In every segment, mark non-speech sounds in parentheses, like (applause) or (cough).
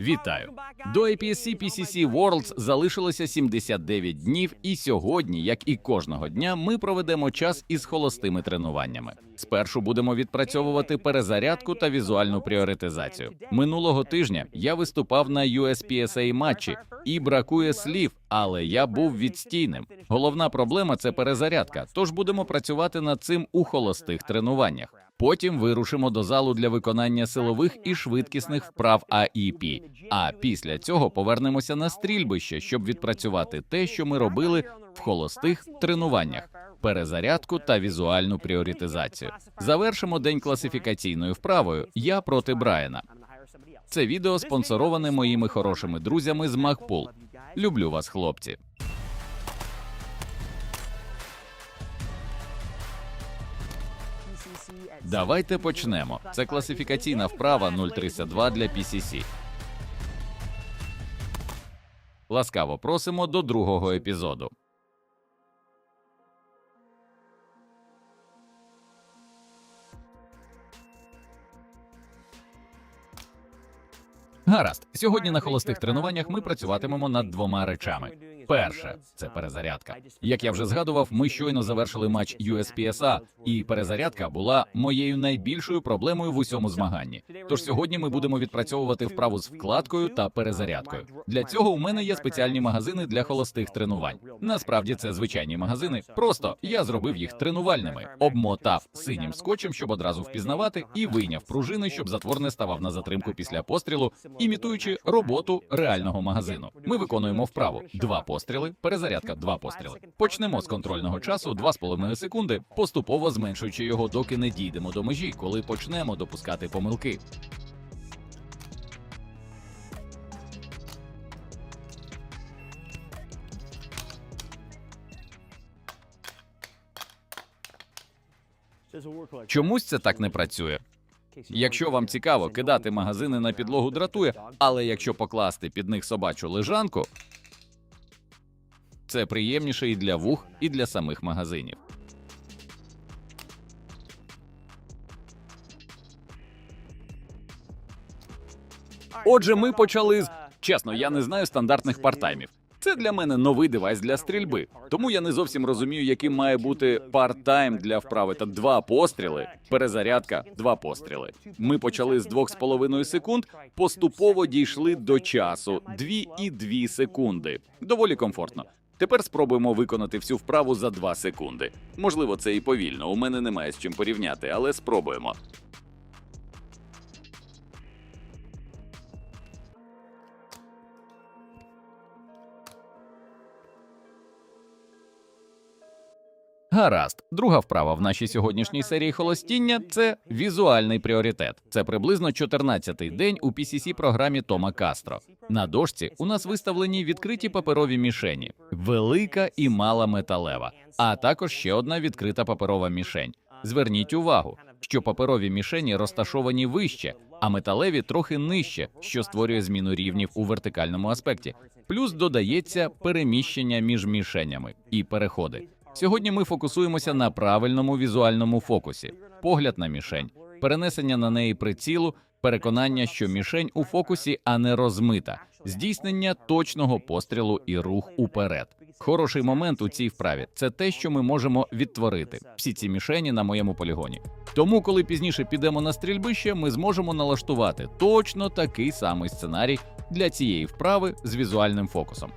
Вітаю! До APSC PCC Worlds залишилося 79 днів, і сьогодні, як і кожного дня, ми проведемо час із холостими тренуваннями. Спершу будемо відпрацьовувати перезарядку та візуальну пріоритизацію. Минулого тижня я виступав на USPSA матчі і бракує слів, але я був відстійним. Головна проблема це перезарядка. Тож будемо працювати над цим у холостих тренуваннях. Потім вирушимо до залу для виконання силових і швидкісних вправ АІП. А після цього повернемося на стрільбище, щоб відпрацювати те, що ми робили в холостих тренуваннях, перезарядку та візуальну пріоритизацію. Завершимо день класифікаційною вправою Я проти Брайана. Це відео спонсороване моїми хорошими друзями з Макпул. Люблю вас, хлопці. Давайте почнемо. Це класифікаційна вправа 032 для PCC. Ласкаво просимо до другого епізоду. Гаразд, сьогодні на холостих тренуваннях ми працюватимемо над двома речами. Перше це перезарядка. Як я вже згадував, ми щойно завершили матч USPSA, і перезарядка була моєю найбільшою проблемою в усьому змаганні. Тож сьогодні ми будемо відпрацьовувати вправу з вкладкою та перезарядкою. Для цього у мене є спеціальні магазини для холостих тренувань. Насправді це звичайні магазини. Просто я зробив їх тренувальними, обмотав синім скотчем, щоб одразу впізнавати, і вийняв пружини, щоб затвор не ставав на затримку після пострілу, імітуючи роботу реального магазину. Ми виконуємо вправу два постріли, перезарядка два постріли. Почнемо з контрольного часу 2,5 секунди, поступово зменшуючи його, доки не дійдемо до межі, коли почнемо допускати помилки. Чомусь це так не працює. Якщо вам цікаво, кидати магазини на підлогу дратує, але якщо покласти під них собачу лежанку, це приємніше і для вух, і для самих магазинів. Отже, ми почали з чесно, я не знаю стандартних партаймів. Це для мене новий девайс для стрільби, тому я не зовсім розумію, яким має бути парт-тайм для вправи та два постріли, перезарядка, два постріли. Ми почали з 2,5 секунд, поступово дійшли до часу 2,2 секунди. Доволі комфортно. Тепер спробуємо виконати всю вправу за 2 секунди. Можливо, це і повільно. У мене немає з чим порівняти, але спробуємо. Гаразд, друга вправа в нашій сьогоднішній серії холостіння це візуальний пріоритет. Це приблизно 14-й день у PCC програмі Тома Кастро. На дошці у нас виставлені відкриті паперові мішені, велика і мала металева, а також ще одна відкрита паперова мішень. Зверніть увагу, що паперові мішені розташовані вище, а металеві трохи нижче, що створює зміну рівнів у вертикальному аспекті. Плюс додається переміщення між мішенями і переходи. Сьогодні ми фокусуємося на правильному візуальному фокусі, погляд на мішень, перенесення на неї прицілу, переконання, що мішень у фокусі, а не розмита, здійснення точного пострілу і рух уперед. Хороший момент у цій вправі це те, що ми можемо відтворити всі ці мішені на моєму полігоні. Тому, коли пізніше підемо на стрільбище, ми зможемо налаштувати точно такий самий сценарій для цієї вправи з візуальним фокусом.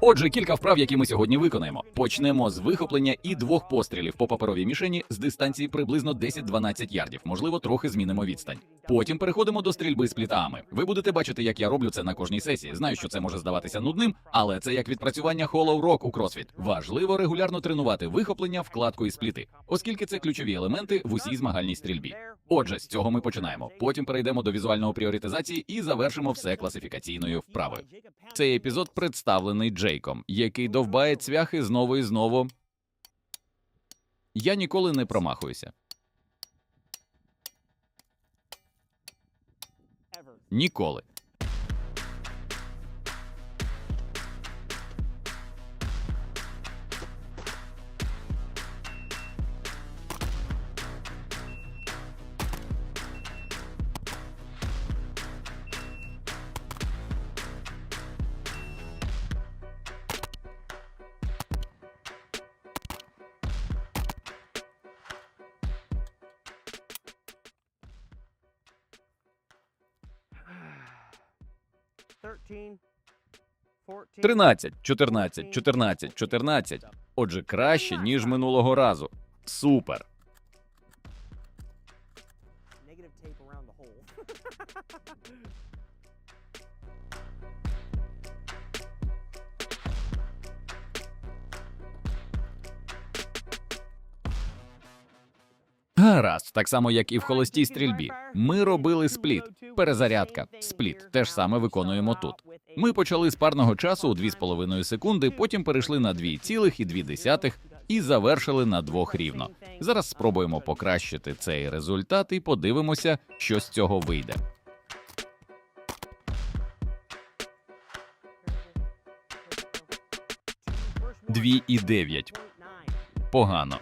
Отже, кілька вправ, які ми сьогодні виконаємо. Почнемо з вихоплення і двох пострілів по паперовій мішені з дистанції приблизно 10-12 ярдів. Можливо, трохи змінимо відстань. Потім переходимо до стрільби з плітами. Ви будете бачити, як я роблю це на кожній сесії. Знаю, що це може здаватися нудним, але це як відпрацювання Hollow Rock у CrossFit. Важливо регулярно тренувати вихоплення, вкладку і спліти, оскільки це ключові елементи в усій змагальній стрільбі. Отже, з цього ми починаємо. Потім перейдемо до візуального пріоритизації і завершимо все класифікаційною вправою. Цей епізод представлений Джейком, який довбає цвяхи знову і знову. Я ніколи не промахуюся. Ніколи. 13, 14, 14, 14. Отже, краще, ніж минулого разу. Супер. Гаразд, так само як і в холостій стрільбі. Ми робили спліт, перезарядка, спліт. Те ж саме виконуємо тут. Ми почали з парного часу у 2,5 секунди, потім перейшли на 2,2 і завершили на двох рівно. Зараз спробуємо покращити цей результат і подивимося, що з цього вийде. Дві і дев'ять. Погано.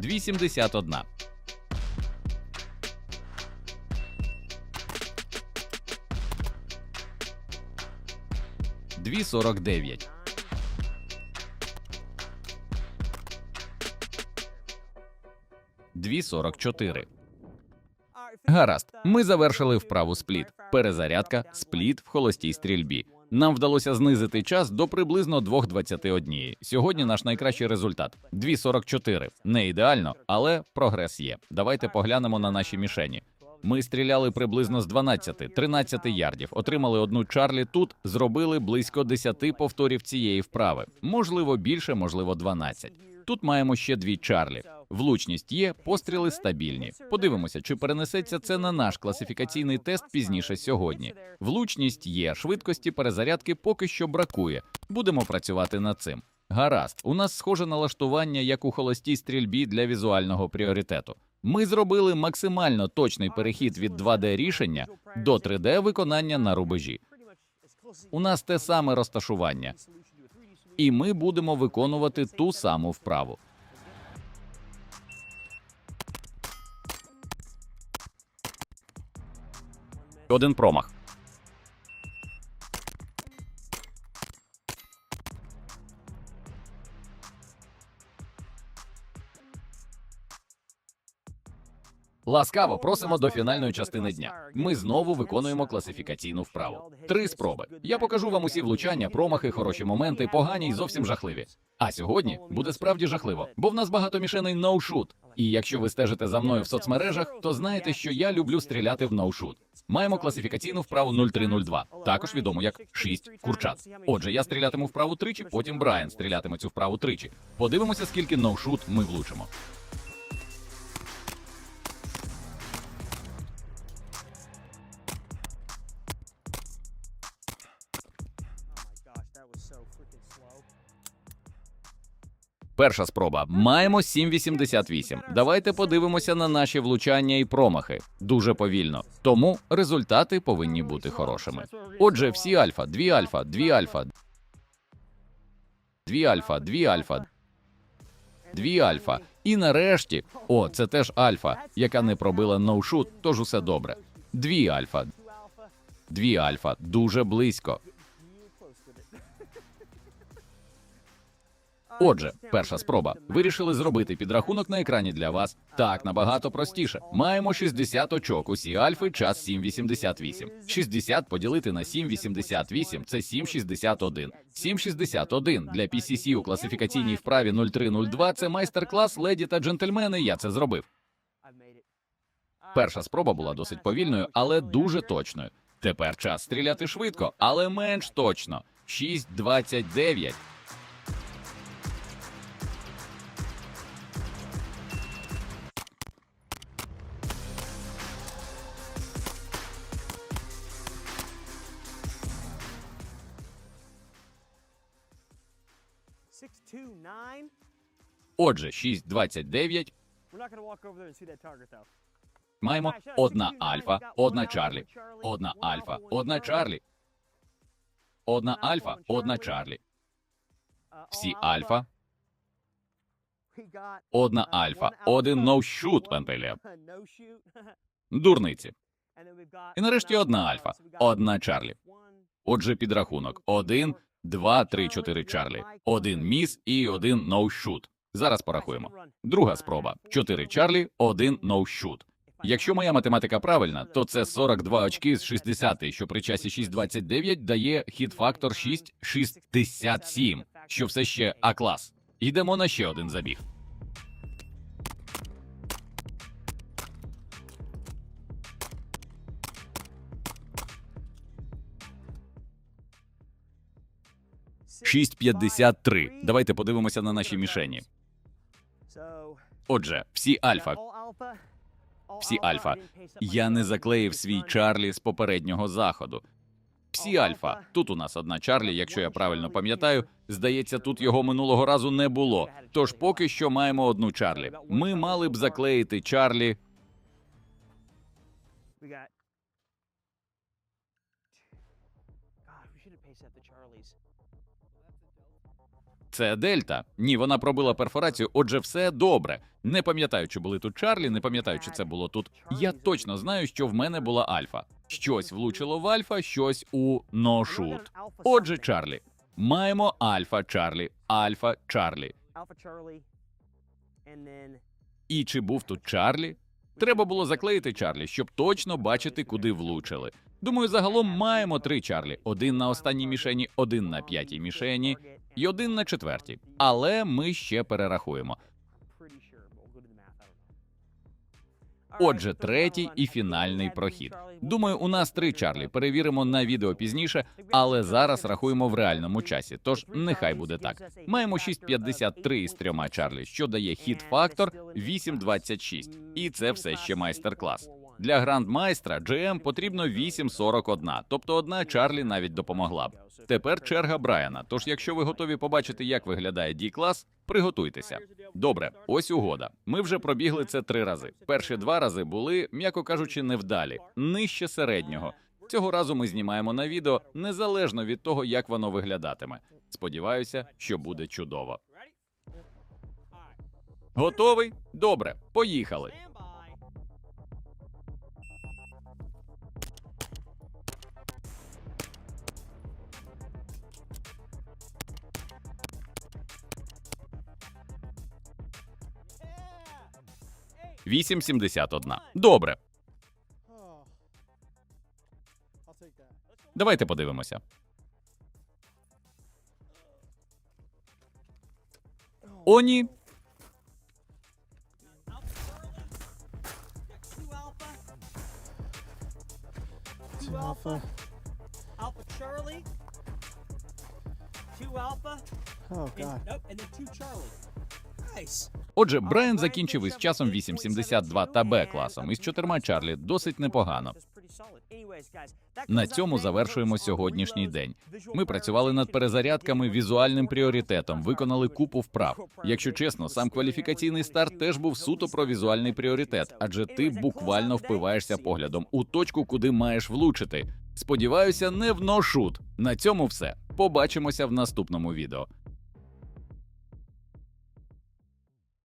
271. Дві сорок дев'ять. Дві сорок чотири. Гаразд. Ми завершили вправу спліт. Перезарядка, спліт в холостій стрільбі. Нам вдалося знизити час до приблизно 2.21. Сьогодні наш найкращий результат 2.44. Не ідеально, але прогрес є. Давайте поглянемо на наші мішені. Ми стріляли приблизно з 12-13 ярдів, отримали одну Чарлі тут, зробили близько 10 повторів цієї вправи. Можливо, більше, можливо, 12. Тут маємо ще дві Чарлі. Влучність є, постріли стабільні. Подивимося, чи перенесеться це на наш класифікаційний тест пізніше сьогодні. Влучність є, швидкості перезарядки поки що бракує. Будемо працювати над цим. Гаразд, у нас схоже налаштування як у холостій стрільбі для візуального пріоритету. Ми зробили максимально точний перехід від 2D рішення до 3D виконання на рубежі. У нас те саме розташування, і ми будемо виконувати ту саму вправу. Один промах. Ласкаво просимо до фінальної частини дня. Ми знову виконуємо класифікаційну вправу. Три спроби. Я покажу вам усі влучання, промахи, хороші моменти, погані й зовсім жахливі. А сьогодні буде справді жахливо, бо в нас багато мішеней no-shoot. І якщо ви стежите за мною в соцмережах, то знаєте, що я люблю стріляти в no-shoot. Маємо класифікаційну вправу 0302, також відому як 6 курчат. Отже, я стрілятиму вправу тричі, потім Брайан стрілятиме цю вправу тричі. Подивимося, скільки no-shoot ми влучимо. So freaking slow. Перша спроба. Маємо 7,88. Давайте подивимося на наші влучання і промахи. Дуже повільно. Тому результати повинні бути хорошими. Отже, всі альфа, дві альфа, дві альфа, дві альфа, дві альфа, дві альфа. І нарешті, о, це теж альфа, яка не пробила ноушут, тож усе добре. Дві альфа, дві альфа, дуже близько. Отже, перша спроба. Вирішили зробити підрахунок на екрані для вас. Так, набагато простіше. Маємо 60 очок. Усі альфи, час 7,88. 60 поділити на 7,88 – це 7,61. 7,61 для PCC у класифікаційній вправі 0302 – це майстер-клас леді та джентльмени. Я це зробив. Перша спроба була досить повільною, але дуже точною. Тепер час стріляти швидко, але менш точно. 6,29. Target though. маємо одна альфа, одна Чарлі, одна альфа, одна Чарлі, одна альфа, одна Чарлі. Uh, Всі альфа, одна uh, альфа, один alpha, no-shoot, one пан Пелєв. (laughs) no shoot. (laughs) Дурниці. І нарешті одна альфа, одна Чарлі. Отже, підрахунок. Один, два, три, чотири Чарлі. Один міс і один no-shoot. Зараз порахуємо. Друга спроба. Чотири Чарлі, один no-shoot. Якщо моя математика правильна, то це 42 очки з 60, що при часі 6,29 дає хіт-фактор 6,67, що все ще А-клас. Йдемо на ще один забіг. Six, 6,53. five, Давайте подивимося на наші мішені. Отже, всі альфа, всі альфа. Я не заклеїв свій. Чарлі з попереднього заходу. Всі альфа. Тут у нас одна Чарлі, якщо я правильно пам'ятаю. Здається, тут його минулого разу не було. Тож поки що маємо одну Чарлі. Ми мали б заклеїти Чарлі. Це Дельта. Ні, вона пробила перфорацію. Отже, все добре. Не пам'ятаю, чи були тут Чарлі, не пам'ятаю, чи це було тут. Я точно знаю, що в мене була Альфа. Щось влучило в Альфа, щось у ношут. Отже. Чарлі. Маємо Альфа Чарлі, Альфа Чарлі. І чи був тут Чарлі? Треба було заклеїти Чарлі, щоб точно бачити, куди влучили. Думаю, загалом маємо три Чарлі: один на останній мішені, один на п'ятій мішені і один на четвертій. Але ми ще перерахуємо. Отже, третій і фінальний прохід. Думаю, у нас три Чарлі. Перевіримо на відео пізніше, але зараз рахуємо в реальному часі. Тож нехай буде так. Маємо 6,53 із трьома Чарлі, що дає хіт-фактор 8,26. І це все ще майстер-клас. Для грандмайстра GM потрібно 8,41, тобто одна Чарлі навіть допомогла б. Тепер черга Брайана. Тож, якщо ви готові побачити, як виглядає D-клас, приготуйтеся. Добре, ось угода. Ми вже пробігли це три рази. Перші два рази були, м'яко кажучи, невдалі, нижче середнього. Цього разу ми знімаємо на відео незалежно від того, як воно виглядатиме. Сподіваюся, що буде чудово. Готовий? Добре, поїхали. Вісім сімдесят одна. Добре, Oh. Давайте подивимося. О, ні. Alpha. Alpha Charlie. Two alpha. Oh God. And, nope, and then two Charlie. Отже, Брайан закінчив із часом 8.72 та Б класом із чотирма Чарлі досить непогано. На цьому завершуємо сьогоднішній день. Ми працювали над перезарядками, візуальним пріоритетом, виконали купу вправ. Якщо чесно, сам кваліфікаційний старт теж був суто про візуальний пріоритет, адже ти буквально впиваєшся поглядом у точку, куди маєш влучити. Сподіваюся, не в ношут. На цьому все. Побачимося в наступному відео.